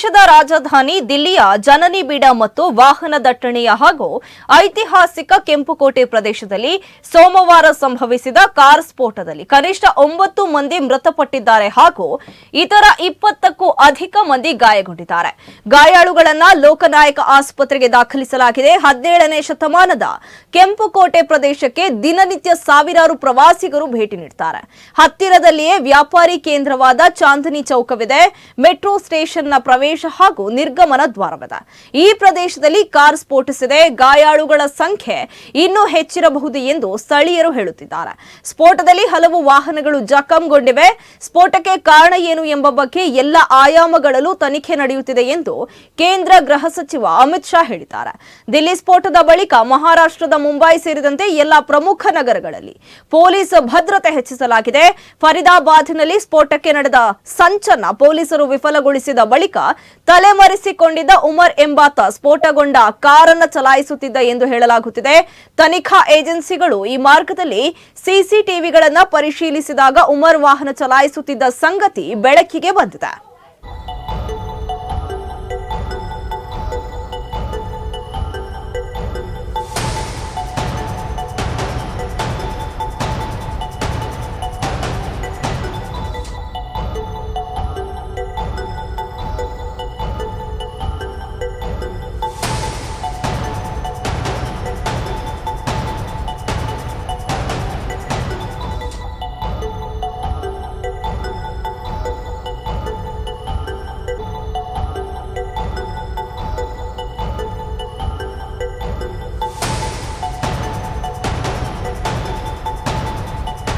ದೇಶದ ರಾಜಧಾನಿ ದಿಲ್ಲಿಯ ಜನನಿ ಬೀಡ ಮತ್ತು ವಾಹನ ದಟ್ಟಣೆಯ ಹಾಗೂ ಐತಿಹಾಸಿಕ ಕೆಂಪುಕೋಟೆ ಪ್ರದೇಶದಲ್ಲಿ ಸೋಮವಾರ ಸಂಭವಿಸಿದ ಕಾರ್ ಸ್ಫೋಟದಲ್ಲಿ ಕನಿಷ್ಠ ಒಂಬತ್ತು ಮಂದಿ ಮೃತಪಟ್ಟಿದ್ದಾರೆ ಹಾಗೂ ಇತರ ಇಪ್ಪತ್ತಕ್ಕೂ ಅಧಿಕ ಮಂದಿ ಗಾಯಗೊಂಡಿದ್ದಾರೆ. ಗಾಯಾಳುಗಳನ್ನ ಲೋಕನಾಯಕ ಆಸ್ಪತ್ರೆಗೆ ದಾಖಲಿಸಲಾಗಿದೆ. ಹದಿನೇಳನೇ ಶತಮಾನದ ಕೆಂಪುಕೋಟೆ ಪ್ರದೇಶಕ್ಕೆ ದಿನನಿತ್ಯ ಸಾವಿರಾರು ಪ್ರವಾಸಿಗರು ಭೇಟಿ ನೀಡುತ್ತಾರೆ ಹತ್ತಿರದಲ್ಲಿಯೇ ವ್ಯಾಪಾರಿ ಕೇಂದ್ರವಾದ ಚಾಂದನಿ ಚೌಕವಿದೆ. ಮೆಟ್ರೋ ಸ್ಟೇಷನ್ನ ಪ್ರವೇಶ ಹಾಗೂ ನಿರ್ಗಮನ ದ್ವಾರವಿದೆ. ಈ ಪ್ರದೇಶದಲ್ಲಿ ಕಾರ್ ಸ್ಫೋಟಿಸಿದೆ. ಗಾಯಾಳುಗಳ ಸಂಖ್ಯೆ ಇನ್ನೂ ಹೆಚ್ಚಿರಬಹುದು ಎಂದು ಸ್ಥಳೀಯರು ಹೇಳುತ್ತಿದ್ದಾರೆ. ಸ್ಫೋಟದಲ್ಲಿ ಹಲವು ವಾಹನಗಳು ಜಖಂಗೊಂಡಿವೆ. ಸ್ಫೋಟಕ್ಕೆ ಕಾರಣ ಏನು ಎಂಬ ಬಗ್ಗೆ ಎಲ್ಲ ಆಯಾಮಗಳಲ್ಲೂ ತನಿಖೆ ನಡೆಯುತ್ತಿದೆ ಎಂದು ಕೇಂದ್ರ ಗೃಹ ಸಚಿವ ಅಮಿತ್ ಶಾ ಹೇಳಿದ್ದಾರೆ. ದಿಲ್ಲಿ ಸ್ಫೋಟದ ಬಳಿಕ ಮಹಾರಾಷ್ಟ್ರದ ಮುಂಬೈ ಸೇರಿದಂತೆ ಎಲ್ಲ ಪ್ರಮುಖ ನಗರಗಳಲ್ಲಿ ಪೊಲೀಸ್ ಭದ್ರತೆ ಹೆಚ್ಚಿಸಲಾಗಿದೆ. ಫರಿದಾಬಾದ್ನಲ್ಲಿ ಸ್ಫೋಟಕ್ಕೆ ನಡೆದ ಸಂಚನ್ನ ಪೊಲೀಸರು ವಿಫಲಗೊಳಿಸಿದ ಬಳಿಕ ತಲೆಮರೆಸಿಕೊಂಡಿದ್ದ ಉಮರ್ ಎಂಬಾತ ಸ್ಫೋಟಗೊಂಡ ಕಾರನ್ನ ಚಲಾಯಿಸುತ್ತಿದ್ದ ಎಂದು ಹೇಳಲಾಗುತ್ತಿದೆ. ತನಿಖಾ ಏಜೆನ್ಸಿಗಳು ಈ ಮಾರ್ಗದಲ್ಲಿ ಸಿಸಿಟಿವಿಗಳನ್ನು ಪರಿಶೀಲಿಸಿದಾಗ ಉಮರ್ ವಾಹನ ಚಲಾಯಿಸುತ್ತಿದ್ದ ಸಂಗತಿ ಬೆಳಕಿಗೆ ಬಂದಿದೆ.